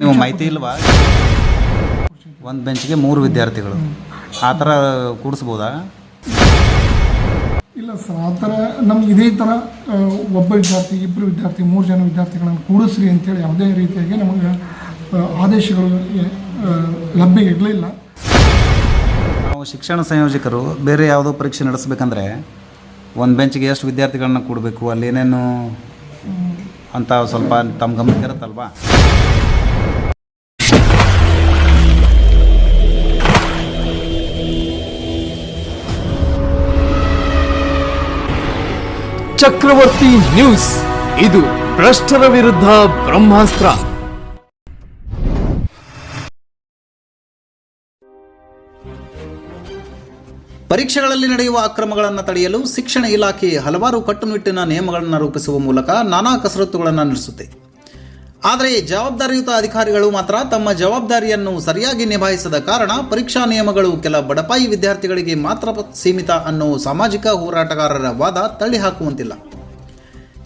ನೀವು ಮಾಹಿತಿ ಇಲ್ವಾ? ಒಂದು ಬೆಂಚ್ಗೆ ಮೂರು ವಿದ್ಯಾರ್ಥಿಗಳು. ಆ ಥರ ಕೂಡಿಸ್ಬೋದಾ? ಇಲ್ಲ ಸರ್ ಆ ಥರ ನಮ್ಗೆ ಇದೇ ಥರ ಆ, ಒಬ್ಬ ವಿದ್ಯಾರ್ಥಿ ಇಬ್ಬರು ವಿದ್ಯಾರ್ಥಿ ಮೂರು ಜನ ವಿದ್ಯಾರ್ಥಿಗಳನ್ನು ಕೂಡಿಸ್ರಿ ಅಂತೇಳಿ ಯಾವುದೇ ರೀತಿಯಾಗಿ ನಮಗೆ ಆ, ಆದೇಶಗಳು ಆ, ಲಭ್ಯ ಇರಲಿಲ್ಲ. ನಾವು ಶಿಕ್ಷಣ ಸಂಯೋಜಕರು ಬೇರೆ ಯಾವುದೋ ಪರೀಕ್ಷೆ ನಡೆಸಬೇಕಂದ್ರೆ ಒಂದು ಬೆಂಚ್ಗೆ ಎಷ್ಟು ವಿದ್ಯಾರ್ಥಿಗಳನ್ನ ಕೂಡಬೇಕು ಅಲ್ಲೇನೇನು ಅಂತ ಸ್ವಲ್ಪ ತಮ್ಮ ಗಮನಕ್ಕೆ ಇರುತ್ತಲ್ವಾ? ಚಕ್ರವರ್ತಿ ನ್ಯೂಸ್. ಇದು ಭ್ರಷ್ಟರ ವಿರುದ್ಧ ಬ್ರಹ್ಮಾಸ್ತ್ರ. ಪರೀಕ್ಷೆಗಳಲ್ಲಿ ನಡೆಯುವ ಅಕ್ರಮಗಳನ್ನು ತಡೆಯಲು ಶಿಕ್ಷಣ ಇಲಾಖೆ ಹಲವಾರು ಕಟ್ಟುನಿಟ್ಟಿನ ನಿಯಮಗಳನ್ನು ರೂಪಿಸುವ ಮೂಲಕ ನಾನಾ ಕಸರತ್ತುಗಳನ್ನು ನಡೆಸುತ್ತೆ. ಆದರೆ ಜವಾಬ್ದಾರಿಯುತ ಅಧಿಕಾರಿಗಳು ಮಾತ್ರ ತಮ್ಮ ಜವಾಬ್ದಾರಿಯನ್ನು ಸರಿಯಾಗಿ ನಿಭಾಯಿಸದ ಕಾರಣ ಪರೀಕ್ಷಾ ನಿಯಮಗಳು ಕೆಲ ಬಡಪಾಯಿ ವಿದ್ಯಾರ್ಥಿಗಳಿಗೆ ಮಾತ್ರ ಸೀಮಿತ ಅನ್ನೋ ಸಾಮಾಜಿಕ ಹೋರಾಟಗಾರರ ವಾದ ತಳ್ಳಿ ಹಾಕುವಂತಿಲ್ಲ.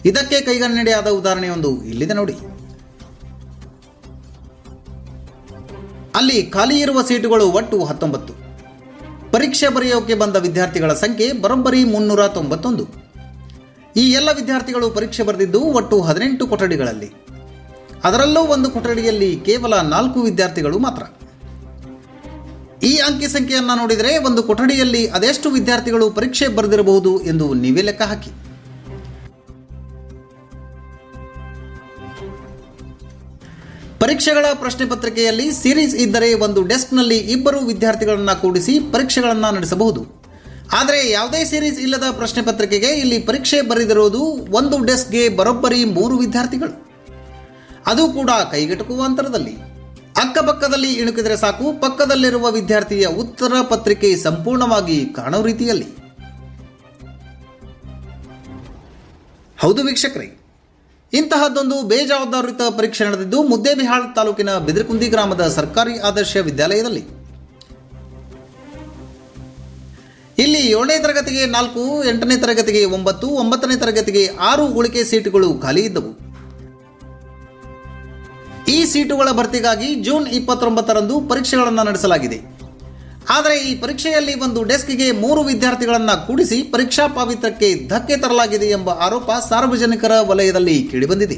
ಇದಕ್ಕೆ ಕೈಗನ್ನಡಿಯಾದ ಉದಾಹರಣೆಯೊಂದು ಇಲ್ಲಿದೆ ನೋಡಿ. ಅಲ್ಲಿ ಖಾಲಿ ಇರುವ ಸೀಟುಗಳು ಒಟ್ಟು ಹತ್ತೊಂಬತ್ತು. ಪರೀಕ್ಷೆ ಬರೆಯೋಕೆ ಬಂದ ವಿದ್ಯಾರ್ಥಿಗಳ ಸಂಖ್ಯೆ ಬರೋಬ್ಬರಿ ಮುನ್ನೂರ ತೊಂಬತ್ತೊಂದು. ಈ ಎಲ್ಲ ವಿದ್ಯಾರ್ಥಿಗಳು ಪರೀಕ್ಷೆ ಬರೆದಿದ್ದು ಒಟ್ಟು ಹದಿನೆಂಟು ಕೊಠಡಿಗಳಲ್ಲಿ. ಅದರಲ್ಲೂ ಒಂದು ಕೊಠಡಿಯಲ್ಲಿ ಕೇವಲ ನಾಲ್ಕು ವಿದ್ಯಾರ್ಥಿಗಳು ಮಾತ್ರ. ಈ ಅಂಕಿ ಸಂಖ್ಯೆಯನ್ನು ನೋಡಿದರೆ ಒಂದು ಕೊಠಡಿಯಲ್ಲಿ ಅದೆಷ್ಟು ವಿದ್ಯಾರ್ಥಿಗಳು ಪರೀಕ್ಷೆ ಬರೆದಿರಬಹುದು ಎಂದು ನೀವೇ ಲೆಕ್ಕ ಹಾಕಿ. ಪರೀಕ್ಷೆಗಳ ಪ್ರಶ್ನೆ ಪತ್ರಿಕೆಯಲ್ಲಿ ಸೀರೀಸ್ ಇದ್ದರೆ ಒಂದು ಡೆಸ್ಕ್ನಲ್ಲಿ ಇಬ್ಬರು ವಿದ್ಯಾರ್ಥಿಗಳನ್ನು ಕೂಡಿಸಿ ಪರೀಕ್ಷೆಗಳನ್ನು ನಡೆಸಬಹುದು. ಆದರೆ ಯಾವುದೇ ಸೀರೀಸ್ ಇಲ್ಲದ ಪ್ರಶ್ನೆ ಪತ್ರಿಕೆಗೆ ಇಲ್ಲಿ ಪರೀಕ್ಷೆ ಬರೆದಿರುವುದು ಒಂದು ಡೆಸ್ಕ್ಗೆ ಬರೋಬ್ಬರಿ ಮೂರು ವಿದ್ಯಾರ್ಥಿಗಳು. ಅದು ಕೂಡ ಕೈಗೆಟುಕುವ ಅಂತರದಲ್ಲಿ. ಅಕ್ಕಪಕ್ಕದಲ್ಲಿ ಇಣುಕಿದರೆ ಸಾಕು, ಪಕ್ಕದಲ್ಲಿರುವ ವಿದ್ಯಾರ್ಥಿಯ ಉತ್ತರ ಪತ್ರಿಕೆ ಸಂಪೂರ್ಣವಾಗಿ ಕಾಣೋ ರೀತಿಯಲ್ಲಿ. ಹೌದು ವೀಕ್ಷಕರೇ, ಇಂತಹದ್ದೊಂದು ಬೇಜವಾಬ್ದಾರಿತ ಪರೀಕ್ಷೆ ನಡೆದಿದ್ದು ಮುದ್ದೇಬಿಹಾಳ್ ತಾಲೂಕಿನ ಬಿದಿರಕುಂದಿ ಗ್ರಾಮದ ಸರ್ಕಾರಿ ಆದರ್ಶ ವಿದ್ಯಾಲಯದಲ್ಲಿ. ಇಲ್ಲಿ ಏಳನೇ ತರಗತಿಗೆ ನಾಲ್ಕು, ಎಂಟನೇ ತರಗತಿಗೆ ಒಂಬತ್ತು, ಒಂಬತ್ತನೇ ತರಗತಿಗೆ ಆರು ಉಳಿಕೆ ಸೀಟುಗಳು ಖಾಲಿ ಇದ್ದವು. ಸೀಟುಗಳ ಭರ್ತಿಗಾಗಿ ಜೂನ್ ಇಪ್ಪತ್ತೊಂಬತ್ತರಂದು ಪರೀಕ್ಷೆಗಳನ್ನು ನಡೆಸಲಾಗಿದೆ. ಆದರೆ ಈ ಪರೀಕ್ಷೆಯಲ್ಲಿ ಒಂದು ಡೆಸ್ಕ್ಗೆ ಮೂರು ವಿದ್ಯಾರ್ಥಿಗಳನ್ನು ಕೂಡಿಸಿ ಪರೀಕ್ಷಾ ಪಾವಿತ್ರಕ್ಕೆ ಧಕ್ಕೆ ತರಲಾಗಿದೆ ಎಂಬ ಆರೋಪ ಸಾರ್ವಜನಿಕರ ವಲಯದಲ್ಲಿ ಕೇಳಿಬಂದಿದೆ.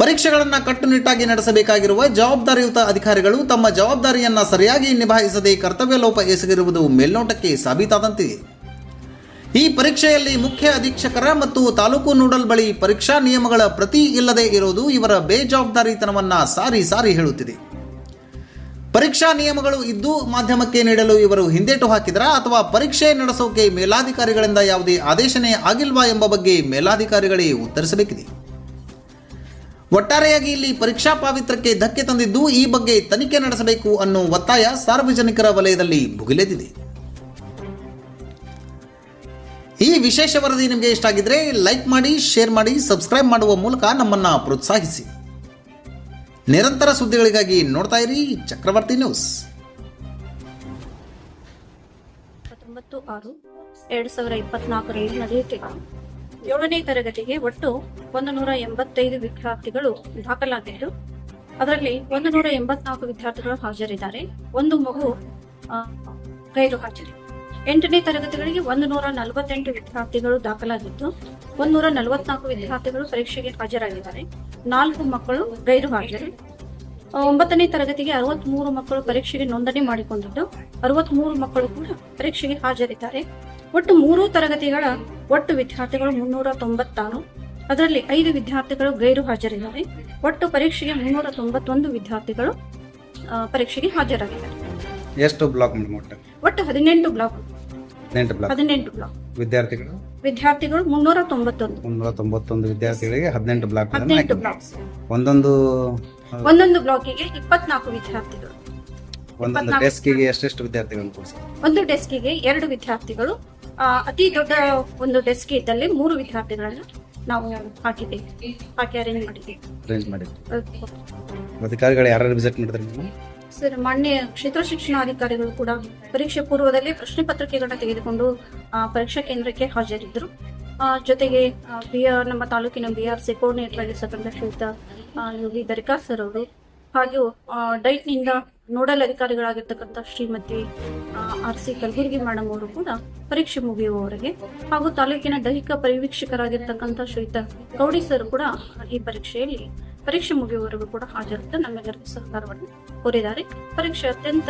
ಪರೀಕ್ಷೆಗಳನ್ನು ಕಟ್ಟುನಿಟ್ಟಾಗಿ ನಡೆಸಬೇಕಾಗಿರುವ ಜವಾಬ್ದಾರಿಯುತ ಅಧಿಕಾರಿಗಳು ತಮ್ಮ ಜವಾಬ್ದಾರಿಯನ್ನು ಸರಿಯಾಗಿ ನಿಭಾಯಿಸದೆ ಕರ್ತವ್ಯ ಲೋಪ ಎಸಗಿರುವುದು ಮೇಲ್ನೋಟಕ್ಕೆ ಸಾಬೀತಾದಂತಿದೆ. ಈ ಪರೀಕ್ಷೆಯಲ್ಲಿ ಮುಖ್ಯ ಅಧೀಕ್ಷಕರ ಮತ್ತು ತಾಲೂಕು ನೋಡಲ್ ಬಳಿ ಪರೀಕ್ಷಾ ನಿಯಮಗಳ ಪ್ರತಿ ಇಲ್ಲದೆ ಇರುವುದು ಇವರ ಬೇಜವಾಬ್ದಾರಿತನವನ್ನ ಸಾರಿ ಸಾರಿ ಹೇಳುತ್ತಿದೆ. ಪರೀಕ್ಷಾ ನಿಯಮಗಳು ಇದ್ದು ಮಾಧ್ಯಮಕ್ಕೆ ನೀಡಲು ಇವರು ಹಿಂದೇಟು ಹಾಕಿದರಾ ಅಥವಾ ಪರೀಕ್ಷೆ ನಡೆಸೋಕೆ ಮೇಲಾಧಿಕಾರಿಗಳಿಂದ ಯಾವುದೇ ಆದೇಶನೇ ಆಗಿಲ್ವಾ ಎಂಬ ಬಗ್ಗೆ ಮೇಲಾಧಿಕಾರಿಗಳೇ ಉತ್ತರಿಸಬೇಕಿದೆ. ಒಟ್ಟಾರೆಯಾಗಿ ಇಲ್ಲಿ ಪರೀಕ್ಷಾ ಪಾವಿತ್ರಕ್ಕೆ ಧಕ್ಕೆ ತಂದಿದ್ದು ಈ ಬಗ್ಗೆ ತನಿಖೆ ನಡೆಸಬೇಕು ಅನ್ನೋ ಒತ್ತಾಯ ಸಾರ್ವಜನಿಕರ ವಲಯದಲ್ಲಿ ಭುಗಿಲೆದಿದೆ ಈ ವಿಶೇಷ ವರದಿ ನಿಮಗೆ ಇಷ್ಟ ಆಗಿದ್ರೆ ಲೈಕ್ ಮಾಡಿ ಶೇರ್ ಮಾಡಿ ಸಬ್ಸ್ಕ್ರೈಬ್ ಮಾಡುವ ಮೂಲಕ ನಮ್ಮನ್ನ ಪ್ರೋತ್ಸಾಹಿಸಿ. ನಿರಂತರ ಸುದ್ದಿಗಳಿಗಾಗಿ ನೋಡ್ತಾ ಇರಿ ಚಕ್ರವರ್ತಿ ನ್ಯೂಸ್. ಆರು ಸಾವಿರ ಏಳನೇ ತರಗತಿಗೆ ಒಟ್ಟು ಒಂದು ನೂರ ಎಂಬತ್ತೈದು ವಿದ್ಯಾರ್ಥಿಗಳು ದಾಖಲಾಗಿದ್ದು, ಅದರಲ್ಲಿ ಒಂದು ನೂರ ಎಂಬತ್ನಾಲ್ಕು ವಿದ್ಯಾರ್ಥಿಗಳು ಹಾಜರಿದ್ದಾರೆ. ಒಂದು ಮಗು ಗೈರು ಹಾಜರಿ. ಎಂಟನೇ ತರಗತಿಗಳಿಗೆ ಒಂದು ನೂರ ನಲವತ್ತೆಂಟು ವಿದ್ಯಾರ್ಥಿಗಳು ದಾಖಲಾಗಿದ್ದು ಒಂದು ನೂರ ನಲವತ್ನಾಲ್ಕು ವಿದ್ಯಾರ್ಥಿಗಳು ಪರೀಕ್ಷೆಗೆ ಹಾಜರಾಗಿದ್ದಾರೆ. ನಾಲ್ಕು ಮಕ್ಕಳು ಗೈರು ಹಾಜರು ಒಂಬತ್ತನೇ ತರಗತಿಗೆ ಅರವತ್ಮೂರು ಮಕ್ಕಳು ಪರೀಕ್ಷೆಗೆ ನೋಂದಣಿ ಮಾಡಿಕೊಂಡಿದ್ದು ಅರವತ್ಮೂರು ಮಕ್ಕಳು ಕೂಡ ಪರೀಕ್ಷೆಗೆ ಹಾಜರಿದ್ದಾರೆ. ಒಟ್ಟು ಮೂರು ತರಗತಿಗಳ ಒಟ್ಟು ವಿದ್ಯಾರ್ಥಿಗಳು ಮುನ್ನೂರ ತೊಂಬತ್ತಾರು. ಅದರಲ್ಲಿ ಐದು ವಿದ್ಯಾರ್ಥಿಗಳು ಗೈರು ಹಾಜರಿದ್ದಾರೆ ಒಟ್ಟು ಪರೀಕ್ಷೆಗೆ ಮುನ್ನೂರ ತೊಂಬತ್ತೊಂದು ವಿದ್ಯಾರ್ಥಿಗಳು ಪರೀಕ್ಷೆಗೆ ಹಾಜರಾಗಿದ್ದಾರೆ. ಎಷ್ಟು ಬ್ಲಾಕ್ ಒಟ್ಟು ಹದಿನೆಂಟು ಬ್ಲಾಕ್ ಹದಿನೆಂಟು ಬ್ಲಾಕ್ ಹದಿನೆಂಟು ಬ್ಲಾಕ್ ವಿದ್ಯಾರ್ಥಿಗಳು? ವಿದ್ಯಾರ್ಥಿಗಳು ಮುನ್ನೂರ ತೊಂಬತ್ತೊಂದು ಮುನ್ನೂರ ತೊಂಬತ್ತೊಂದು ವಿದ್ಯಾರ್ಥಿಗಳಿಗೆ ಹದಿನೆಂಟು ಬ್ಲಾಕ್ ಹದಿನೆಂಟು ಬ್ಲಾಕ್ ಒಂದೊಂದು ಒಂದೊಂದು ಬ್ಲಾಕಿಗೆ ಇಪ್ಪತ್ನಾಲ್ಕು ವಿದ್ಯಾರ್ಥಿಗಳು. ಒಂದೊಂದು. ಡೆಸ್ಕಿಗೆ ಎಷ್ಟೆಷ್ಟು ವಿದ್ಯಾರ್ಥಿಗಳು ಕೊಡ್ಸಿ? ಒಂದು ಡೆಸ್ಕಿಗೆ ಎರಡು ವಿದ್ಯಾರ್ಥಿಗಳು. ಅತಿ ದೊಡ್ಡ ಒಂದು ಡೆಸ್ಕ್ ಇದ್ದಲ್ಲಿ ಮೂರು ವಿದ್ಯಾರ್ಥಿಗಳನ್ನು ನಾವು ಹಾಕಿದ್ದೇವೆ. ಹಾಕಿ ಅರೇಂಜ್ ಮಾಡಿದ್ದೇವೆ. ಅರೇಂಜ್ ಮಾಡಿದ್ವಿ ಅಧಿಕಾರಿಗಳು ಯಾರು ವಿಸಿಟ್ ಮಾಡಿದ್ರೆ ನೀವು ಸರ್ ಮಾನ್ಯ ಕ್ಷೇತ್ರ ಶಿಕ್ಷಣಾಧಿಕಾರಿಗಳು ಕೂಡ ಪರೀಕ್ಷೆ ಪೂರ್ವದಲ್ಲಿ ಪ್ರಶ್ನೆ ಪತ್ರಿಕೆಗಳನ್ನ ತೆಗೆದುಕೊಂಡು ಪರೀಕ್ಷಾ ಕೇಂದ್ರಕ್ಕೆ ಹಾಜರಿದ್ದರು. ಜೊತೆಗೆ ಬಿ ಆರ್ ನಮ್ಮ ತಾಲೂಕಿನ ಬಿ ಆರ್ ಸಿ ಕೋರ್ಡಿನೇಟರ್ ಆಗಿರ್ತಕ್ಕಂಥ ಶ್ರೀಯುತ ಯೋಗಿ ದರ್ಕಾರ್ ಸರ್ ಅವರು. ಹಾಗೂ ಡೈಟ್ನಿಂದ nodal ಅಧಿಕಾರಿಗಳಾಗಿರ್ತಕ್ಕಂಥ Shrimati R C Kalaburgi madam ಅವರು ಕೂಡ ಪರೀಕ್ಷೆ ಮುಗಿಯುವವರೆಗೆ ಹಾಗೂ ತಾಲೂಕಿನ ದೈಹಿಕ ಪರಿವೀಕ್ಷಕರಾಗಿರ್ತಕ್ಕಂಥ ಶ್ರೀಯುತ ಗೌಡಿ ಸರ್ ಕೂಡ ಈ ಪರೀಕ್ಷೆಯಲ್ಲಿ ಪರೀಕ್ಷೆ ಮುಗಿಯುವವರೆಗೂ ಕೂಡ ಹಾಜರಿದ್ದು ನಮ್ಮೆಲ್ಲರಿಗೂ ಸಹಕಾರವನ್ನು ಕೋರಿದ್ದಾರೆ. ಪರೀಕ್ಷೆ ಅತ್ಯಂತ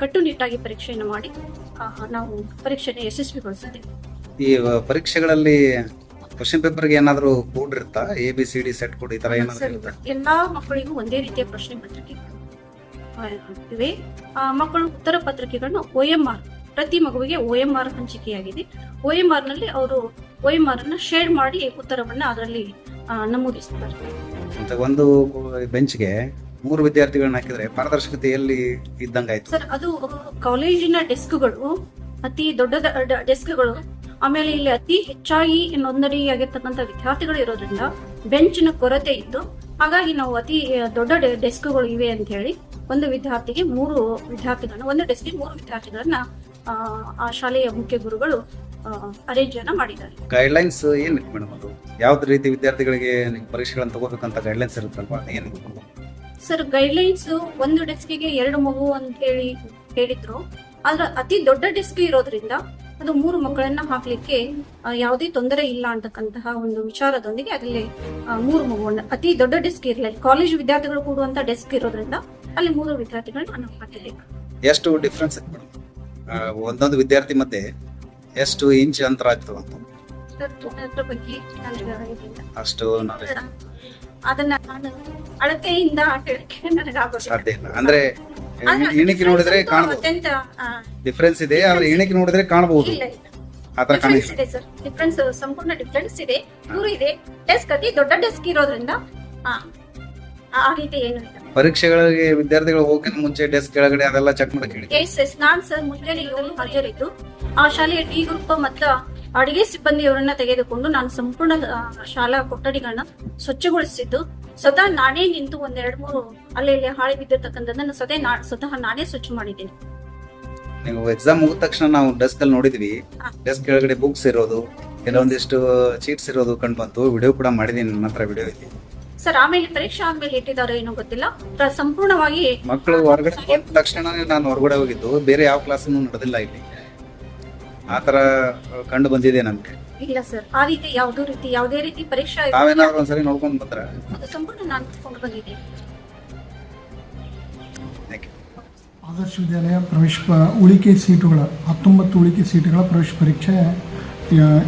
ಕಟ್ಟುನಿಟ್ಟಾಗಿ ಪರೀಕ್ಷೆಯನ್ನು ಮಾಡಿ ನಾವು ಪರೀಕ್ಷೆಯನ್ನು ಯಶಸ್ವಿಗೊಳಿಸಿದ್ದೇವೆ. ಈ ಪರೀಕ್ಷೆಗಳಲ್ಲಿ ಕ್ವಶನ್ ಪೇಪರ್ಗೆ ಏನಾದರೂ ಕೋಡ್ ಇರುತ್ತಾ? A B C D set code ಈ ಏನಾದರೂ. ಇರುತ್ತಾ? ಎಲ್ಲಾ ಮಕ್ಕಳಿಗೂ ಒಂದೇ ರೀತಿಯ ಪ್ರಶ್ನೆ ಪತ್ರಿಕೆ ಆ, ಇವೆ. ಮಕ್ಕಳು ಉತ್ತರ ಪತ್ರಿಕೆಗಳನ್ನು ಒ ಎಂ ಆರ್ ಪ್ರತಿ ಮಗುವಿಗೆ ಒ ಎಂ ಆರ್ ಹಂಚಿಕೆಯಾಗಿದೆ. ಒ ಎಂ ಆರ್ನಲ್ಲಿ ಅವರು ಒ ಎಂ ಆರ್ ಅನ್ನ ಶೇರ್ ಮಾಡಿ ಉತ್ತರವನ್ನ ಅದರಲ್ಲಿ ಆ, ನಮೂದಿಸ್ತಾರೆ ಮತ್ತೆ ಒಂದು ಬೆಂಚ್ಗೆ ಮೂರು ವಿದ್ಯಾರ್ಥಿಗಳನ್ನ ಹಾಕಿದ್ರೆ ಪಾರದರ್ಶಕತೆ ಎಲ್ಲಿ ಇದ್ದಂಗಾಯ್ತು. ಸರ್ ಅದು ಕಾಲೇಜಿನ ಡೆಸ್ಕ್ಗಳು ಅತಿ ದೊಡ್ಡ ಡೆಸ್ಕ್ಗಳು ಆಮೇಲೆ ಇಲ್ಲಿ ಅತಿ ಹೆಚ್ಚಾಗಿ ನೋಂದಣಿಯಾಗಿರ್ತಕ್ಕಂಥ ವಿದ್ಯಾರ್ಥಿಗಳು ಇರೋದ್ರಿಂದ ಬೆಂಚಿನ ಕೊರತೆ ಇತ್ತು. ಹಾಗಾಗಿ ನಾವು ಅತಿ ದೊಡ್ಡ ಡೆಸ್ಕ್ಗಳು ಇವೆ ಅಂತ ಹೇಳಿ ಒಂದು ವಿದ್ಯಾರ್ಥಿಗೆ ಮೂರು ವಿದ್ಯಾರ್ಥಿಗಳನ್ನ ಒಂದು ಡೆಸ್ಕ್ಗೆ ಮೂರು ವಿದ್ಯಾರ್ಥಿಗಳನ್ನ ಆ ಶಾಲೆಯ ಮುಖ್ಯ ಗುರುಗಳು ಅರೇಂಜ್ ಮಾಡಿದ್ದಾರೆ. ಗೈಡ್ ಲೈನ್ಸ್ ಏನಿತ್ತು ಮೇಡಮ್ ಅದು? ಯಾವ್ದು ರೀತಿ ವಿದ್ಯಾರ್ಥಿಗಳಿಗೆ ನೀವು ಪರೀಕ್ಷೆಗಳನ್ನು ತಗೋಬೇಕಂತ ಗೈಡ್ಲೈನ್ಸ್ ಇರುತ್ತಲ್ವಾ? ಏನು ಸರ್ ಗೈಡ್ಲೈನ್ಸ್ ಒಂದು ಡೆಸ್ಕಿಗೆ ಎರಡು ಮಗು ಅಂತ ಹೇಳಿ ಹೇಳಿದ್ರು. ಆದ್ರೆ ಅತಿ ದೊಡ್ಡ ಡೆಸ್ಕ್ ಇರೋದ್ರಿಂದ ಅದು ಮೂರು ಮಕ್ಕಳನ್ನ ಹಾಕ್ಲಿಕ್ಕೆ ಯಾವುದೇ ತೊಂದರೆ ಇಲ್ಲ ಅಂತಕ್ಕಂತಹ ಒಂದು ವಿಚಾರದೊಂದಿಗೆ ಅದರಲ್ಲಿ ಮೂರು ಮಗುವನ್ನ ಅತಿ ದೊಡ್ಡ ಡೆಸ್ಕ್ ಇರಲಿಲ್ಲ. ಕಾಲೇಜ್ ವಿದ್ಯಾರ್ಥಿಗಳು ಕೂಡುವಂತ ಡೆಸ್ಕ್ ಇರೋದ್ರಿಂದ ಅಲ್ಲಿ ಮೂರು ವಿದ್ಯಾರ್ಥಿಗಳನ್ನ ನಾವು ಹಾಕಿದ್ದೇವೆ ಎಷ್ಟು ಡಿಫ್ರೆನ್ಸ್ ಒಂದೊಂದು ವಿದ್ಯಾರ್ಥಿ ಮಧ್ಯೆ ಎಷ್ಟು ಇಂಚ್ ಅಂತರ ಆಯ್ತು ಅಂತ. ಅದ್ರ ಬಗ್ಗೆ ನನಗೆ ಇದಿಲ್ಲ. ಅಷ್ಟು knowledge. ಅದನ್ನ ನಾನು ಅಳತೆಯಿಂದ ಹೇಳಕ್ಕೆ ನನಗಾಗೋದಿಲ್ಲ ಸಾಧ್ಯ ಇಲ್ಲ. ಅಂದ್ರೆ ಇಣಿಕೆ ನೋಡಿದ್ರೆ ಕಾಣಬಹುದು ಅತ್ಯಂತ ಆ, ಡಿಫ್ರೆನ್ಸ್ ಇದೆ ಆದ್ರೆ ಇಣಿಕೆ ನೋಡಿದ್ರೆ ಕಾಣಬಹುದು ಇಲ್ಲ ಇಲ್ಲ. ಆತರ ಡಿಫ್ರೆನ್ಸ್ ಕಾಣಿಲ್ಲ ಇದೆ ಸರ್. ಡಿಫ್ರೆನ್ಸ್ ಸಂಪೂರ್ಣ ಡಿಫ್ರೆನ್ಸ್ ಇದೆ. ದೂರ ಇದೆ. ಡೆಸ್ಕ್ ಅತಿ ದೊಡ್ಡ ಡೆಸ್ಕ್ ಇರೋದ್ರಿಂದ ಆ, ಆ ರೀತಿ ಏನು ಇಲ್ಲ. ಪರೀಕ್ಷೆಗಳಿಗೆ ವಿದ್ಯಾರ್ಥಿಗಳು ಹೋಗಿ ಮುಂಚೆ ಡೆಸ್ಕ್ ಕೆಳಗಡೆ ಅದೆಲ್ಲ ಚೆಕ್ ಮಾಡಕ್ ಹೇಳಿ ಎಸ್ ಎಸ್ ನಾನ್ ಸರ್ ಮುಂಜಾನೆ ಏಳು ಹಾಜರಿದ್ದು ಆ ಶಾಲೆಯ ಡಿ ಗ್ರೂಪ್ ಮತ್ತು ಅಡಿಗೆ ಸಿಬ್ಬಂದಿಯವರನ್ನ ತೆಗೆದುಕೊಂಡು ನಾನು ಸಂಪೂರ್ಣ ಆ, ಶಾಲಾ ಕೊಠಡಿಗಳನ್ನ ಸ್ವಚ್ಛಗೊಳಿಸಿದ್ದು. ಸದಾ ನಾನೇ ನಿಂತು ಒಂದೆರಡು ಮೂರು ಅಲ್ಲಿ ಇಲ್ಲಿ ಹಾಳಿ ಬಿದ್ದಿರ್ತಕ್ಕಂಥದ್ದನ್ನ ಸ್ವತಃ ನಾ ಸ್ವತಃ ನಾನೇ ಸ್ವಚ್ಛ ಮಾಡಿದ್ದೀನಿ. ನೀವು ಎಕ್ಸಾಮ್ ಮುಗಿದ ತಕ್ಷಣ ನಾವು ಡೆಸ್ಕ್ ಅಲ್ಲಿ ನೋಡಿದ್ವಿ. ಹಾ. ಡೆಸ್ಕ್ ಕೆಳಗಡೆ ಬುಕ್ಸ್ ಇರೋದು ಕೆಲವೊಂದಿಷ್ಟು ಚೀಟ್ಸ್ ಇರೋದು ಕಂಡು ಬಂತು. ವಿಡಿಯೋ ಕೂಡ ಮಾಡಿದೀನಿ ನನ್ನ ಹತ್ರ ವಿಡಿಯೋ ಇದೆ. ಸರ್ ಆಮೇಲೆ ಪರೀಕ್ಷೆ ಆದ್ಮೇಲೆ ಇಟ್ಟಿದ್ದಾರೆ ಏನೋ ಗೊತ್ತಿಲ್ಲ. ಪ್ರ- ಸಂಪೂರ್ಣವಾಗಿ ಮಕ್ಕಳು ಹೊರಗಡೆ ತಕ್ಷಣ ನಾನು ಹೊರಗಡೆ ಹೋಗಿದ್ದು. ಬೇರೆ ಯಾವ ಕ್ಲಾಸನ್ನು ನಡೆದಿಲ್ಲ ಇಲ್ಲಿ. ಆ ಥರ ಕಂಡು ಬಂದಿದೆ ನಮ್ಗೆ ಇಲ್ಲ ಸರ್ ಆ ರೀತಿ ಯಾವ್ದೋ ರೀತಿ ಯಾವುದೇ ರೀತಿ ಪರೀಕ್ಷೆ ತಾವೇನಾದ್ರು ಒಂದ್ಸರಿ ನೋಡ್ಕೊಂಡು ಬಂದ್ರ? ಅದು ಸಂಪೂರ್ಣ ನಾನು ಕೊಂಡು ಬಂದಿದ್ದೀನಿ ಆದರ್ಶ ವಿದ್ಯಾಲಯ ಪ್ರವೇಶ ಪ- ಉಳಿಕೆ ಸೀಟುಗಳ ಹತ್ತೊಂಬತ್ತು ಉಳಿಕೆ ಸೀಟುಗಳ ಪ್ರವೇಶ ಪರೀಕ್ಷೆ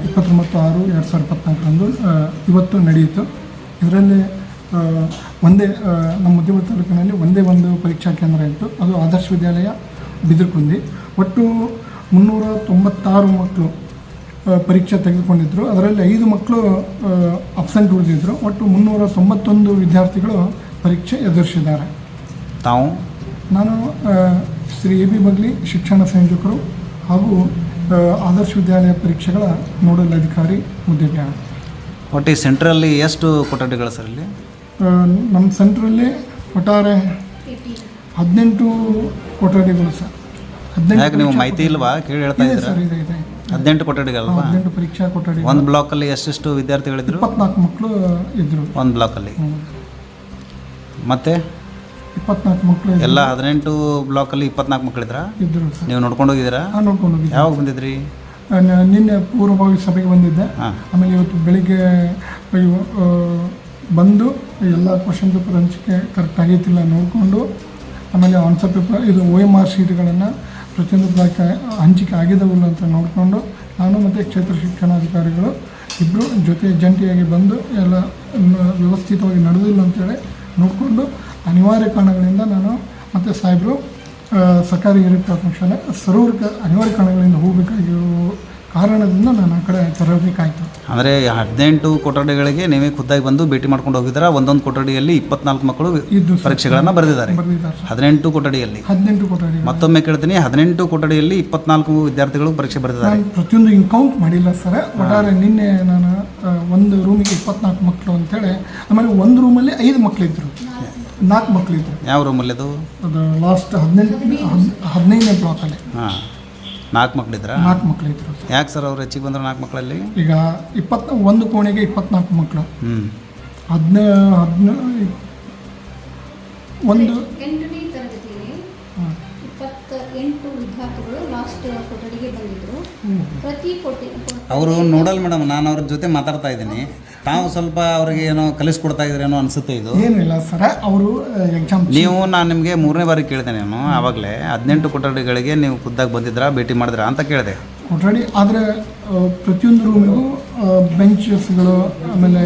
ಇಪ್ಪತ್ತೊಂಬತ್ತು ಆರು ಎರಡು ಸಾವಿರದ ಇಪ್ಪತ್ನಾಲ್ಕರಂದು ಇವತ್ತು ನಡೆಯಿತು. ಇದರಲ್ಲಿ ಒಂದೇ ನಮ್ಮ ಉದ್ಯಮ ತಾಲೂಕಿನಲ್ಲಿ ಒಂದೇ ಒಂದು ಪರೀಕ್ಷಾ ಕೇಂದ್ರ ಇತ್ತು. ಅದು ಆದರ್ಶ ವಿದ್ಯಾಲಯ ಬಿದಿರುಕುಂದಿ. ಒಟ್ಟು ಮುನ್ನೂರ ತೊಂಬತ್ತಾರು ಮಕ್ಕಳು ಪರೀಕ್ಷೆ ತೆಗೆದುಕೊಂಡಿದ್ದರು ಅದರಲ್ಲಿ ಐದು ಮಕ್ಕಳು ಅಬ್ಸೆಂಟ್ ಉಳಿದಿದ್ದರು ಒಟ್ಟು ಮುನ್ನೂರ ತೊಂಬತ್ತೊಂದು ವಿದ್ಯಾರ್ಥಿಗಳು ಪರೀಕ್ಷೆ ಎದುರಿಸಿದ್ದಾರೆ. ತಾವು? ನಾನು ಶ್ರೀ ಎ ಬಿ ಬಗ್ಲಿ ಶಿಕ್ಷಣ ಸಂಯೋಜಕರು ಹಾಗೂ ಆದರ್ಶ ವಿದ್ಯಾಲಯ ಪರೀಕ್ಷೆಗಳ ನೋಡಲ್ ಅಧಿಕಾರಿ ಹುದ್ದೆಗೆ ಒಟ್ಟು ಸೆಂಟ್ರಲ್ಲಿ ಎಷ್ಟು ಕೊಠಡಿಗಳು ಸರ್ ಇಲ್ಲಿ? ನಮ್ಮ ಸೆಂಟ್ರಲ್ಲಿ ಒಟ್ಟಾರೆ ಹದಿನೆಂಟು ಕೊಠಡಿಗಳು ಸರ್. ಯಾಕೆ ನೀವು ಪರೀಕ್ಷಾ ಮಾಹಿತಿ ಇಲ್ವಾ? ಕೇಳಿ ಹೇಳ್ತಾ ಇದೆ ಇದ್ದೀರಾ? ಸರ್ ಇದೆ ಇದೆ ಹದಿನೆಂಟು ಕೊಠಡಿಗಳಲ್ವಾ? ಹದಿನೆಂಟು ಪರೀಕ್ಷಾ ಕೊಠಡಿ ಒಂದು ಬ್ಲಾಕಲ್ಲಿ ಎಷ್ಟೆಷ್ಟು ವಿದ್ಯಾರ್ಥಿಗಳಿದ್ರು? ಇಪ್ಪತ್ನಾಲ್ಕು ಮಕ್ಕಳು ಇದ್ದರು ಒಂದು ಬ್ಲಾಕಲ್ಲಿ. ಮತ್ತೆ? ಇಪ್ಪತ್ನಾಲ್ಕು ಮಕ್ಕಳು ಎಲ್ಲ ಹದಿನೆಂಟು ಬ್ಲಾಕಲ್ಲಿ ಇಪ್ಪತ್ನಾಲ್ಕು ಮಕ್ಕಳಿದ್ರ ಇದ್ದರು ಸರ್. ನೀವು ನೋಡ್ಕೊಂಡು ಹೋಗಿದ್ದೀರಾ? ನಾನು ನೋಡ್ಕೊಂಡು ಹೋಗಿದ್ದೆ ಯಾವಾಗ ಬಂದಿದ್ರಿ? ನಿನ್ನೆ ಪೂರ್ವಭಾವಿ ಸಭೆಗೆ ಬಂದಿದ್ದೆ. ಆಮೇಲೆ ಇವತ್ತು ಬೆಳಿಗ್ಗೆ ಬಂದು ಎಲ್ಲ ಕ್ವಶನ್ ಪೇಪರ್ ಹಂಚಿಕೆ ಕರೆಕ್ಟ್ ಆಗೈತಿಲ್ಲ ನೋಡಿಕೊಂಡು ಆಮೇಲೆ ಆನ್ಸರ್ ಪೇಪರ್ ಇದು ಓ ಎಂ ಆರ್ ಶೀಟ್ಗಳನ್ನು ಪ್ರತಿಯೊಂದು ಬ್ಲಾಕ್ ಹಂಚಿಕೆ ಆಗಿದವಲ್ಲ ಅಂತ ನೋಡಿಕೊಂಡು ನಾನು ಮತ್ತು ಕ್ಷೇತ್ರ ಶಿಕ್ಷಣಾಧಿಕಾರಿಗಳು ಇಬ್ಬರು ಜೊತೆ ಜಂಟಿಯಾಗಿ ಬಂದು ಎಲ್ಲ ವ್ಯವಸ್ಥಿತವಾಗಿ ನಡೆದಿಲ್ಲ ಅಂತೇಳಿ ನೋಡಿಕೊಂಡು ಅನಿವಾರ್ಯ ಕಾರಣಗಳಿಂದ ನಾನು ಮತ್ತು ಸಾಹೇಬರು ಸರ್ಕಾರಿ ಹಿರಿಯ ಪ್ರಾಥಮಿಕ ಶಾಲೆ ಸರ್ವರ್ಗ ಅನಿವಾರ್ಯ ಕಾರಣಗಳಿಂದ ಹೋಗಬೇಕಾಗಿರೋ ಕಾರಣದಿಂದ ನಾನು ಆ ಕಡೆ ತೆರಳಬೇಕಾಯಿತು. ಅಂದರೆ ಹದಿನೆಂಟು ಕೊಠಡಿಗಳಿಗೆ ನೀವೇ ಖುದ್ದಾಗಿ ಬಂದು ಭೇಟಿ ಮಾಡ್ಕೊಂಡು ಹೋಗಿದ್ದೀರಾ? ಒಂದೊಂದು ಕೊಠಡಿಯಲ್ಲಿ ಇಪ್ಪತ್ನಾಲ್ಕು ಮಕ್ಕಳು ಇದ್ದು ಸರ್. ಪರೀಕ್ಷೆಗಳನ್ನು ಬರೆದಿದ್ದಾರೆ. ಹದಿನೆಂಟು ಕೊಠಡಿಯಲ್ಲಿ. ಹದಿನೆಂಟು ಕೊಠಡಿ ಮತ್ತೊಮ್ಮೆ ಕೇಳ್ತೀನಿ ಹದಿನೆಂಟು ಕೊಠಡಿಯಲ್ಲಿ ಇಪ್ಪತ್ನಾಲ್ಕು ವಿದ್ಯಾರ್ಥಿಗಳು ಪರೀಕ್ಷೆ ಬರೆದಿದ್ದಾರೆ. ನಾನು ಪ್ರತಿಯೊಂದು ಹಿಂಗೆ ಕೌಂಟ್ ಮಾಡಿಲ್ಲ ಸರ್. ಒಟ್ಟಾರೆ ನಿನ್ನೆ ನಾನು ಆ, ಒಂದು ರೂಮಿಗೆ ಇಪ್ಪತ್ನಾಲ್ಕು ಮಕ್ಕಳು ಅಂತೇಳಿ ಆಮೇಲೆ ಒಂದು ರೂಮಲ್ಲಿ ಐದು ಮಕ್ಕಳಿದ್ರು ನಾಲ್ಕು ಮಕ್ಕಳಿದ್ರು ಯಾವ ರೂಮಲ್ಲಿ ಅದು ಅದು ಲಾಸ್ಟ್ ಹದಿನೆಂಟು ಹದಿನೈದನೇ ಬ್ಲಾಕಲ್ಲಿ ಹಾಂ. ನಾಲ್ಕು ಮಕ್ಕಳಿದ್ರ ನಾಲ್ಕು ಮಕ್ಕಳು ಇದ್ರು ಸರ್. ಯಾಕೆ ಸರ್ ಅವ್ರು ಹೆಚ್ಚಿಗೆ ಬಂದ್ರೆ ನಾಲ್ಕು ಮಕ್ಕಳಲ್ಲಿ ಈಗ ಇಪ್ಪತ್ ಒಂದು ಕೋಣೆಗೆ ಇಪ್ಪತ್ನಾಲ್ಕು ಮಕ್ಕಳು ಹ್ಞೂ ಹದಿನ ಹದಿನ ಒಂದು ಎಂಟನೇ. ಇಪ್ಪತ್ತ ಎಂಟು ವಿದ್ಯಾರ್ಥಿಗಳು ಲಾಸ್ಟ್ ಕೊಠಡಿಗೆ ಬಂದಿದ್ರು. ಪ್ರತಿ ಕೊಠಡಿ ಅವರು ನೋಡಲ್ ಮೇಡಮ್ ನಾನು ಅವ್ರ ಜೊತೆ ಮಾತಾಡ್ತಾ ಇದ್ದೀನಿ. ತಾವು ಸ್ವಲ್ಪ ಅವ್ರಿಗೆ ಏನೋ ಕಲಿಸ್ಕೊಡ್ತಾ ಇದ್ರೇನೋ ಅನಿಸುತ್ತೆ ಇದು? ಏನಿಲ್ಲ ಸರ ಅವರು ಎಕ್ಸಾಮ್ ನೀವು ನಾನು ನಿಮಗೆ ಮೂರನೇ ಬಾರಿ ಕೇಳಿದೆ ನಾನು ಆವಾಗಲೇ. ಹದಿನೆಂಟು ಕೊಠಡಿಗಳಿಗೆ ನೀವು ಖುದ್ದಾಗಿ ಬಂದಿದ್ರಾ ಭೇಟಿ ಮಾಡಿದ್ರಾ ಅಂತ ಕೇಳಿದೆ. ಕೊಠಡಿ ಆದರೆ ಪ್ರತಿಯೊಂದು ರೂಮಿಗೂ ಬೆಂಚಸ್ಗಳು ಆಮೇಲೆ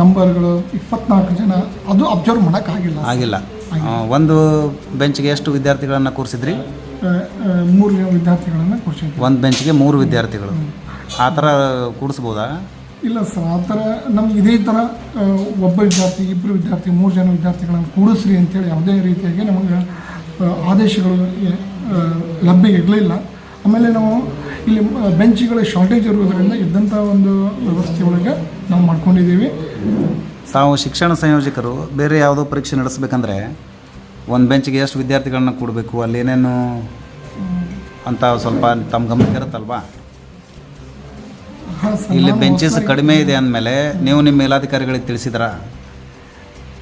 ನಂಬರ್ಗಳು ಇಪ್ಪತ್ನಾಲ್ಕು ಜನ ಅದು ಅಬ್ಸರ್ವ್ ಮಾಡೋಕ್ಕಾಗಿಲ್ಲ ಆಗಿಲ್ಲ. ಒಂದು ಬೆಂಚ್ಗೆ ಎಷ್ಟು ವಿದ್ಯಾರ್ಥಿಗಳನ್ನು ಕೂರಿಸಿದ್ರಿ? ಮೂರು ವಿದ್ಯಾರ್ಥಿಗಳನ್ನು ಕೊಡ್ಸಿದ್ವಿ ಒಂದು ಬೆಂಚ್ಗೆ ಮೂರು ವಿದ್ಯಾರ್ಥಿಗಳು. ಆ ಥರ ಕೂಡಿಸ್ಬೋದಾ? ಇಲ್ಲ ಸರ್ ಆ ಥರ ನಮ್ಗೆ ಇದೇ ಥರ ಒಬ್ಬ ವಿದ್ಯಾರ್ಥಿ ಇಬ್ಬರು ವಿದ್ಯಾರ್ಥಿ ಮೂರು ಜನ ವಿದ್ಯಾರ್ಥಿಗಳನ್ನು ಕೂಡಿಸ್ರಿ ಅಂತೇಳಿ ಯಾವುದೇ ರೀತಿಯಾಗಿ ನಮಗೆ ಆದೇಶಗಳು ಲಭ್ಯ ಇರಲಿಲ್ಲ. ಆಮೇಲೆ ನಾವು ಇಲ್ಲಿ ಬೆಂಚ್ಗಳ ಶಾರ್ಟೇಜ್ ಇರುವುದರಿಂದ ಇದ್ದಂಥ ಒಂದು ವ್ಯವಸ್ಥೆ ಒಳಗೆ ನಾವು ಮಾಡ್ಕೊಂಡಿದ್ದೀವಿ. ತಾವು ಶಿಕ್ಷಣ ಸಂಯೋಜಕರು ಬೇರೆ ಯಾವುದೋ ಪರೀಕ್ಷೆ ನಡೆಸಬೇಕಂದ್ರೆ ಒಂದು ಬೆಂಚ್ಗೆ ಎಷ್ಟು ವಿದ್ಯಾರ್ಥಿಗಳನ್ನ ಕೊಡಬೇಕು? ಅಲ್ಲಿ ಏನೇನು ಅಂತ ಸ್ವಲ್ಪ ತಮ್ಮ ಗಮನಕ್ಕೆ ಇರುತ್ತಲ್ವಾ? ಇಲ್ಲಿ ಬೆಂಚಸ್ ಕಡಿಮೆ ಇದೆ ಅಂದಮೇಲೆ ನೀವು ನಿಮ್ಮ ಮೇಲಾಧಿಕಾರಿಗಳಿಗೆ ತಿಳಿಸಿದ್ರಾ?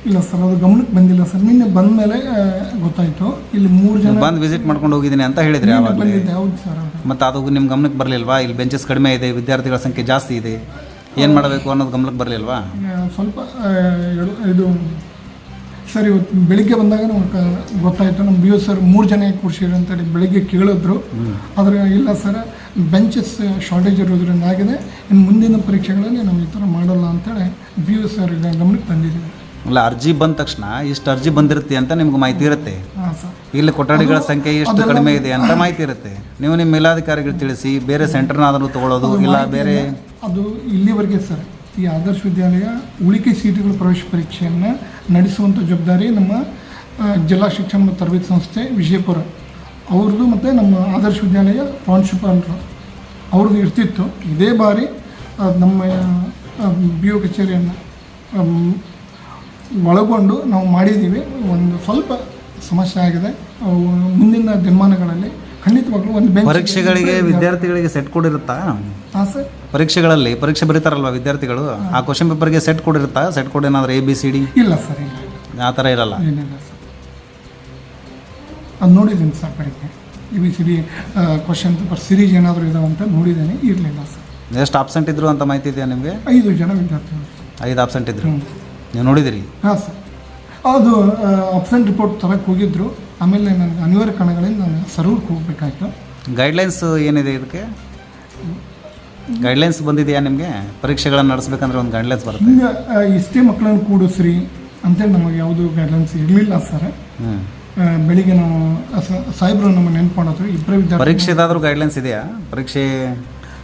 ಇಲ್ಲ ಸರ್ ಅದು ಗಮನಕ್ಕೆ ಬಂದಿಲ್ಲ ಸರ್. ನಿನ್ನೆ ಬಂದ ಮೇಲೆ ಗೊತ್ತಾಯಿತು. ಇಲ್ಲಿ ಮೂರು ಜನ ಬಂದು ವಿಸಿಟ್ ಮಾಡ್ಕೊಂಡು ಹೋಗಿದ್ದೀನಿ ಅಂತ ಹೇಳಿದ್ರಿ ಮತ್ತೆ ಹೌದು ಸರ್ ಮತ್ತು ಅದು ನಿಮ್ಮ ಗಮನಕ್ಕೆ ಬರಲಿಲ್ವಾ? ಇಲ್ಲಿ ಬೆಂಚಸ್ ಕಡಿಮೆ ಇದೆ ವಿದ್ಯಾರ್ಥಿಗಳ ಸಂಖ್ಯೆ ಜಾಸ್ತಿ ಇದೆ. ಏನು ಮಾಡಬೇಕು ಅನ್ನೋದು ಗಮನಕ್ಕೆ ಬರಲಿಲ್ವಾ? ಸ್ವಲ್ಪ ಇದು ಸರ್ ಇವತ್ತು ಬೆಳಿಗ್ಗೆ ಬಂದಾಗ ನಮ್ಗೆ ಗೊತ್ತಾಯಿತು ನಮ್ಮ ಬಿ ಯು ಸರ್ ಮೂರು ಜನ ಕೂರಿಸಿದ್ರು ಅಂತೇಳಿ ಬೆಳಿಗ್ಗೆ ಕೇಳಿದ್ರು. ಆದರೆ ಇಲ್ಲ ಸರ್ ಬೆಂಚಸ್ ಶಾರ್ಟೇಜ್ ಇರೋದ್ರಿಂದ ಆಗಿದೆ. ಇನ್ನು ಮುಂದಿನ ಪರೀಕ್ಷೆಗಳಲ್ಲಿ ನಾವು ಈ ಥರ ಮಾಡಲ್ಲ ಅಂತೇಳಿ ಬಿ ಯು ಸರ್ ಗಮನಕ್ಕೆ ತಂದಿದ್ದೀವಿ. ಅಲ್ಲ ಅರ್ಜಿ ಬಂದ ತಕ್ಷಣ ಇಷ್ಟು ಅರ್ಜಿ ಬಂದಿರುತ್ತೆ ಅಂತ ನಿಮ್ಗೆ ಮಾಹಿತಿ ಇರುತ್ತೆ? ಇಲ್ಲಿ ಕೊಠಡಿಗಳ ಸಂಖ್ಯೆ ಎಷ್ಟು ಕಡಿಮೆ ಇದೆ ಅಂತ ಮಾಹಿತಿ ಇರುತ್ತೆ. ನೀವು ನಿಮ್ಮ ಮೇಲಾಧಿಕಾರಿಗಳು ತಿಳಿಸಿ ಬೇರೆ ಸೆಂಟರ್ನಾದರೂ ತಗೊಳ್ಳೋದು ಇಲ್ಲ ಬೇರೆ ಅದು ಇಲ್ಲಿವರೆಗೆ ಸರ್ ಈ ಆದರ್ಶ ವಿದ್ಯಾಲಯ ಉಳಿಕೆ ಸೀಟುಗಳ ಪ್ರವೇಶ ಪರೀಕ್ಷೆಯನ್ನು ನಡೆಸುವಂಥ ಜವಾಬ್ದಾರಿ ನಮ್ಮ ಜಿಲ್ಲಾ ಶಿಕ್ಷಣ ಮತ್ತು ತರಬೇತಿ ಸಂಸ್ಥೆ ವಿಜಯಪುರ. ಅವ್ರದ್ದು ಮತ್ತು ನಮ್ಮ ಆದರ್ಶ ವಿದ್ಯಾಲಯ ಪ್ರಾಂಶುಪಾಲರು ಅವ್ರದ್ದು ಇರ್ತಿತ್ತು. ಇದೇ ಬಾರಿ ನಮ್ಮ ಬಿ ಒ ಕಚೇರಿಯನ್ನು ಒಳಗೊಂಡು ನಾವು ಮಾಡಿದ್ದೀವಿ. ಒಂದು ಸ್ವಲ್ಪ ಸಮಸ್ಯೆ ಆಗಿದೆ. ಮುಂದಿನ ದಿನಮಾನಗಳಲ್ಲಿ ಖಂಡಿತವಾಗ್ಲೂ ಒಂದು ಪರೀಕ್ಷೆಗಳಿಗೆ ವಿದ್ಯಾರ್ಥಿಗಳಿಗೆ ಸೆಟ್ ಕೊಡಿರುತ್ತಾ? ಹಾಂ ಸರ್ ಪರೀಕ್ಷೆಗಳಲ್ಲಿ ಪರೀಕ್ಷೆ ಬರೀತಾರಲ್ವಾ ವಿದ್ಯಾರ್ಥಿಗಳು? ಆ ಕ್ವಶನ್ ಪೇಪರ್ಗೆ ಸೆಟ್ ಕೊಡಿರುತ್ತಾ? ಸೆಟ್ ಕೊಡಿ ಏನಾದ್ರೆ ಎ ಬಿ ಸಿ ಡಿ ಇಲ್ಲ ಸರ್ ಇಲ್ಲ ಆ ಥರ ಇರಲ್ಲ? ಏನಿಲ್ಲ ಸರ್ ಅದು ನೋಡಿದ್ದೀನಿ ಸರ್ ಬೆಳಿಗ್ಗೆ A B C question paper series ಏನಾದರೂ ಇದಾವೆ ಅಂತ ನೋಡಿದ್ದೇನೆ. ಇರಲಿಲ್ಲ ಸರ್ ಎಷ್ಟು ಆಬ್ಸೆಂಟ್ ಇದ್ರು ಅಂತ ಮಾಹಿತಿ ಇದೆಯಾ ನಿಮಗೆ? ಐದು ಜನ ವಿದ್ಯಾರ್ಥಿಗಳು ಐದು ಆಬ್ಸೆಂಟ್ ಇದ್ರು. ಹ್ಞೂ ನೀವು ನೋಡಿದಿರಿ ಹಾಂ ಸರ್ ಅದು ಅಬ್ಸೆಂಟ್ ರಿಪೋರ್ಟ್ ತರಕ್ಕೆ ಹೋಗಿದ್ರು. ಆಮೇಲೆ ನನಗೆ ಅನಿವಾರ್ಯ ಕಾರಣಗಳಿಂದ ನಾನು ಸರ್ವರ್ಗೆ ಹೋಗ್ಬೇಕಾಯ್ತು. ಗೈಡ್ಲೈನ್ಸ್ ಏನಿದೆ ಇದಕ್ಕೆ? ಗೈಡ್ಲೈನ್ಸ್ ಬಂದಿದೆಯಾ ನಿಮಗೆ? ಪರೀಕ್ಷೆಗಳನ್ನು ನಡೆಸಬೇಕಂದ್ರೆ ಒಂದು ಗೈಡ್ಲೈನ್ಸ್ ಬರುತ್ತೆ. ಇಷ್ಟೇ ಮಕ್ಕಳನ್ನು ಕೂಡಿಸ್ರಿ ಅಂತೇಳಿ ನಮಗೆ ಯಾವುದು ಗೈಡ್ಲೈನ್ಸ್ ಇರಲಿಲ್ಲ ಸರ್. ಬೆಳಿಗ್ಗೆ ನಾವು ಸಾಹೇಬ್ರು ನಮ್ಮ ನೆನ್ಪು ಮಾಡಿದ್ರು ಇಬ್ಬರೇ ವಿದ್ಯಾರ್ಥಿ ಪರೀಕ್ಷೆದಾದ್ರೂ ಗೈಡ್ಲೈನ್ಸ್ ಇದೆಯಾ? ಪರೀಕ್ಷೆ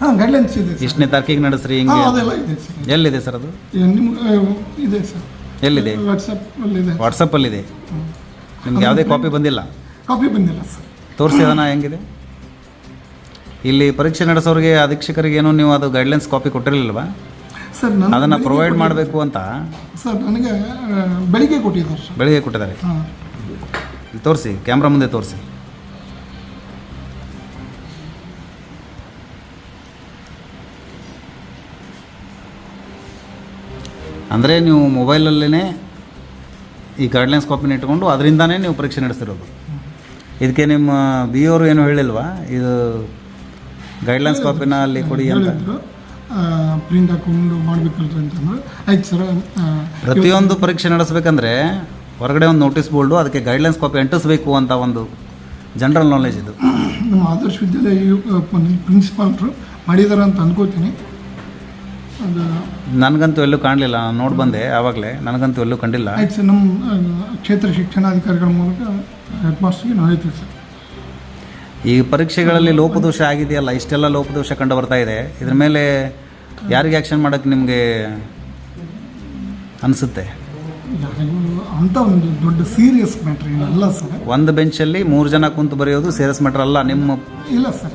ಹಾಂ ಗೈಡ್ಲೈನ್ಸ್ ಇದೆ ಇಷ್ಟನೇ ತಾರೀಕಿಗೆ ನಡೆಸ್ರಿ ಹಿಂಗೆ? ಅದೆಲ್ಲ ಇದೆ ಸರ್. ಎಲ್ಲಿದೆ ಸರ್ ಅದು? ನಿಮ್ಗೆ ಇದೆ ಸರ್. ಎಲ್ಲಿದೆ? ವಾಟ್ಸಪ್ಪಲ್ಲಿದೆ ಇದೆ ನಿಮ್ಗೆ ಯಾವುದೇ ಕಾಪಿ ಬಂದಿಲ್ಲ? ಕಾಪಿ ಬಂದಿಲ್ಲ ಸರ್ ತೋರಿಸಿ ಅದನ್ನ ಹೆಂಗಿದೆ? ಇಲ್ಲಿ ಪರೀಕ್ಷೆ ನಡೆಸೋರಿಗೆ ಅಧೀಕ್ಷಕರಿಗೆ ಏನೋ ನೀವು ಅದು ಗೈಡ್ಲೈನ್ಸ್ ಕಾಪಿ ಕೊಟ್ಟಿರಲಿಲ್ವಾ? ಸರ್ ನಾನು ಅದನ್ನು ಪ್ರೊವೈಡ್ ಮಾಡಬೇಕು ಅಂತ? ಸರ್ ನನಗೆ ಬೆಳಿಗ್ಗೆ ಕೊಟ್ಟಿದ್ದಾರೆ ಬೆಳಿಗ್ಗೆ ಕೊಟ್ಟಿದ್ದಾರೆ. ತೋರಿಸಿ ಕ್ಯಾಮ್ರಾ ಮುಂದೆ ತೋರಿಸಿ. ಅಂದರೆ ನೀವು ಮೊಬೈಲಲ್ಲೇ ಈ ಗೈಡ್ಲೈನ್ಸ್ ಕಾಪಿನ ಇಟ್ಕೊಂಡು ಅದರಿಂದಾನೇ ನೀವು ಪರೀಕ್ಷೆ ನಡೆಸಿರೋದು ಇದಕ್ಕೆ ನಿಮ್ಮ ಬಿ ಅವರು ಏನು ಹೇಳಿಲ್ವಾ? ಇದು ಗೈಡ್ಲೈನ್ಸ್ ಕಾಪಿನ ಅಲ್ಲಿ ಕೊಡಿ ಅಂತ. ಪ್ರಿಂಟ್ ಹಾಕೊಂಡು ಮಾಡ್ಬೇಕಲ್ರಿ ಅಂತಂದ್ರೆ ಆಯ್ತು ಸರ್ ಪ್ರತಿಯೊಂದು ಪರೀಕ್ಷೆ ನಡೆಸ್ಬೇಕಂದ್ರೆ ಹೊರಗಡೆ ಒಂದು ನೋಟಿಸ್ ಬೋರ್ಡು ಅದಕ್ಕೆ ಗೈಡ್ಲೈನ್ಸ್ ಕಾಪಿ ಅಂಟಿಸ್ಬೇಕು ಅಂತ ಒಂದು ಜನರಲ್ ನಾಲೆಜ್ ಇದು. ನಮ್ಮ ಆದರ್ಶ ವಿದ್ಯಾಲಯ ಪ್ರಿನ್ಸಿಪಾಲ್ರು ಮಾಡಿದ್ದಾರೆ ಅಂತ ಅನ್ಕೋತೀನಿ. ನನಗಂತೂ ಎಲ್ಲೂ ಕಾಣಲಿಲ್ಲ ನಾನು ನೋಡಿ ಬಂದೆ ಆವಾಗಲೇ ನನಗಂತೂ ಎಲ್ಲೂ ಕಂಡಿಲ್ಲ. ಆಯ್ತು ಸರ್ ನಮ್ಮ ಕ್ಷೇತ್ರ ಶಿಕ್ಷಣಾಧಿಕಾರಿಗಳ ಮೂಲಕ ಹೆಡ್ ಮಾಸ್ಟರ್ಗೆ ನಾವು ಹೇಳ್ತೀವಿ ಸರ್. ಈ ಪರೀಕ್ಷೆಗಳಲ್ಲಿ ಲೋಪದೋಷ ಆಗಿದೆಯಲ್ಲ ಇಷ್ಟೆಲ್ಲ ಲೋಪದೋಷ ಕಂಡು ಬರ್ತಾ ಇದೆ. ಇದ್ರ ಮೇಲೆ ಯಾರಿಗೆ ಆ್ಯಕ್ಷನ್ ಮಾಡೋಕ್ಕೆ ನಿಮಗೆ ಅನಿಸುತ್ತೆ? ಯಾರಿಗೂ ಅಂಥ ಒಂದು ದೊಡ್ಡ ಸೀರಿಯಸ್ ಮ್ಯಾಟ್ರ್ ಏನಲ್ಲ ಸರ್. ಒಂದು ಬೆಂಚಲ್ಲಿ ಮೂರು ಜನ ಕುಂತು ಬರೆಯೋದು ಸೀರಿಯಸ್ ಮ್ಯಾಟ್ರ್ ಅಲ್ಲ ನಿಮ್ಮ ಇಲ್ಲ ಸರ್